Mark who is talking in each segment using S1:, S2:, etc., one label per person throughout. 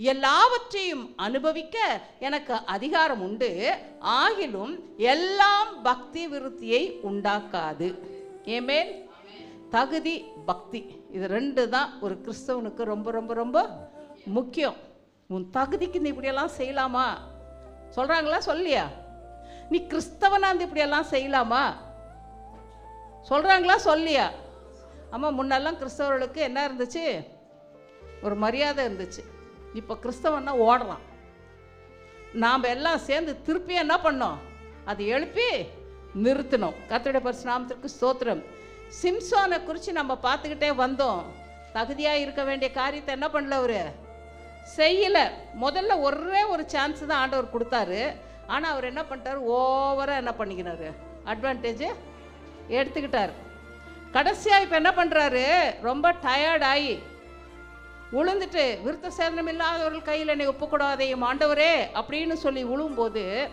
S1: எல்லாவற்றையும் அனுபவிக்க எனக்கு அதிகாரம் உண்டு. ஆகிலும் எல்லாம் பக்தி விருத்தியை உண்டாக்காது. ஏமேன் தகுதி பக்தி. இது ரெண்டு தான் ஒரு கிறிஸ்தவனுக்கு ரொம்ப ரொம்ப ரொம்ப முக்கியம். உன் தகுதிக்கு நீ இப்படியெல்லாம் செய்யலாமா? சொல்கிறாங்களா சொல்லியா? நீ கிறிஸ்தவனா இருந்து இப்படியெல்லாம் செய்யலாமா? சொல்கிறாங்களா சொல்லியா? ஆமாம் முன்னெல்லாம் கிறிஸ்தவர்களுக்கு என்ன இருந்துச்சு? ஒரு மரியாதை இருந்துச்சு. இப்போ கிறிஸ்தவன்னா ஓடுறான் நாம் எல்லாம் சேர்ந்து திருப்பி என்ன பண்ணோம்? அதை எழுப்பி நிறுத்தணும். கர்த்தருடைய பரிசுநாமத்திற்கு ஸ்தோத்திரம். சிம்சோனை குறித்து நம்ம பார்த்துக்கிட்டே வந்தோம். தகுதியாக இருக்க வேண்டிய காரியத்தை என்ன பண்ணல அவர்? செய்யலை. முதல்ல ஒரே ஒரு சான்ஸ் தான் ஆண்டவர் கொடுத்தாரு. ஆனால் அவர் என்ன பண்ணிட்டாரு? ஓவராக என்ன பண்ணிக்கினாரு? அட்வான்டேஜ் எடுத்துக்கிட்டார். கடைசியாக இப்போ என்ன பண்ணுறாரு ரொம்ப டயர்டாகி உளுந்துட்டு விருத்த சேதனம் இல்லாதவர்கள் கையில் என்னை ஒப்புக்கூடாதையும் ஆண்டவரே அப்படின்னு சொல்லி உழும்போது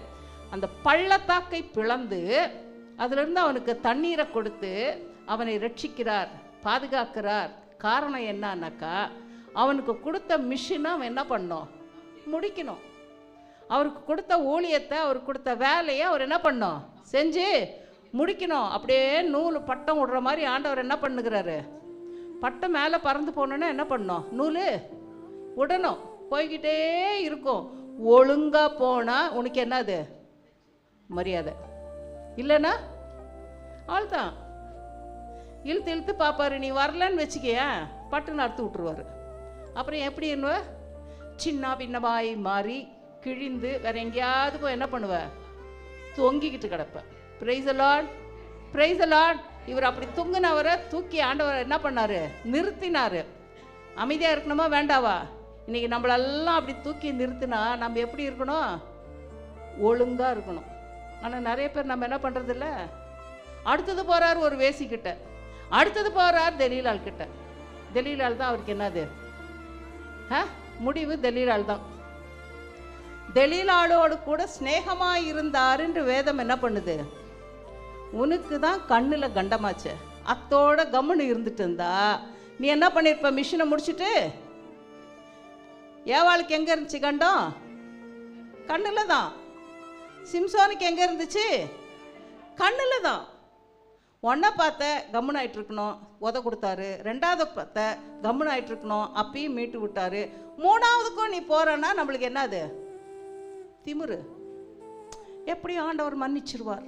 S1: அந்த பள்ளத்தாக்கை பிளந்து அதிலிருந்து அவனுக்கு தண்ணீரை கொடுத்து அவனை ரட்சிக்கிறார் பாதுகாக்கிறார். காரணம் என்னன்னாக்கா அவனுக்கு கொடுத்த மிஷினை அவன் என்ன பண்ணோம்? முடிக்கணும். அவருக்கு கொடுத்த ஊழியத்தை அவருக்கு கொடுத்த வேலையை அவர் என்ன பண்ணோம்? செஞ்சு முடிக்கணும். அப்படியே நூல் பட்டம் விடுற மாதிரி ஆண்டவர் என்ன பண்ணுகிறாரு? பட்டம் மேலே பறந்து போனோன்னா என்ன பண்ணோம்? நூல்? உடனும். போய்கிட்டே இருக்கும். ஒழுங்காக போனால் உனக்கு என்னது? மரியாதை. இல்லைன்னா? தான் இழுத்து இழுத்து பார்ப்பாரு நீ வரலன்னு வச்சுக்கேன் பட்டுன்னு அறுத்து விட்ருவாரு அப்புறம் எப்படி என்ன சின்ன பின்னமாய் மாறி கிழிந்து வேற எங்கேயாவது போய் என்ன பண்ணுவ? தொங்கிக்கிட்டு கிடப்ப. பிரைஸ் அலாட் பிரைஸ் அலாட் இவர் அப்படி தொங்குனவரை தூக்கி ஆண்டவர் என்ன பண்ணார்? நிறுத்தினார். அமைதியாக இருக்கணுமா? வேண்டாவா? இன்றைக்கி நம்மளெல்லாம் அப்படி தூக்கி நிறுத்தினா நம்ம எப்படி இருக்கணும்? ஒழுங்காக இருக்கணும். ஆனால் நிறைய பேர் நம்ம என்ன பண்ணுறதில்ல அடுத்தது போகிறார் ஒரு வேசிக்கிட்ட. அடுத்தது போகிறார் தெலீலால் கிட்ட. தெலீலால் தான் அவருக்கு என்னது? ஆ முடிவு தெலீலால் தான். தெலீலாளோடு கூட ஸ்நேகமாக இருந்தாருன்ற வேதம் என்ன பண்ணுது? உனக்கு தான் கண்ணில் கண்டமாச்சு. அத்தோட கம்முன்னு இருந்துட்டு இருந்தா நீ என்ன பண்ணியிருப்ப மிஷினை முடிச்சுட்டு? ஏவாளுக்கு எங்கே இருந்துச்சு கண்டம்? கண்ணில் தான் சிம்சோனுக்கு எங்கே இருந்துச்சு? கண்ணில் தான் ஒன்றை பார்த்த கம்முன்னு ஆயிட்டு இருக்கணும் உத கொடுத்தாரு. ரெண்டாவது பார்த்த கம்முன்னு ஆயிட்டு இருக்கணும் அப்பயும் மீட்டு விட்டாரு. மூணாவதுக்கும் நீ போகிறன்னா நம்மளுக்கு என்னது? திமிரு. எப்படி ஆண்டவர் மன்னிச்சிருவார்.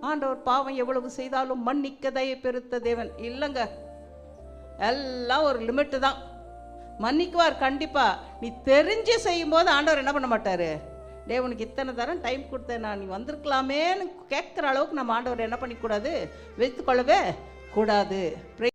S1: ஆண்டவர் பாவம் எவ்வளவு செய்தாலும் மன்னிக்கதை பெருத்த தேவன். இல்லைங்க. எல்லாம் ஒரு லிமிட்டு தான். மன்னிக்குவார் கண்டிப்பாக நீ தெரிஞ்சு செய்யும்போது ஆண்டவர் என்ன பண்ண மாட்டார்? டே உனக்கு இத்தனை தரம் டைம் கொடுத்தேன் நான். நீ வந்திருக்கலாமேன்னு கேட்குற அளவுக்கு நம்ம ஆண்டவர் என்ன பண்ணிக்கூடாது? வைத்துக்கொள்ளவே கூடாது.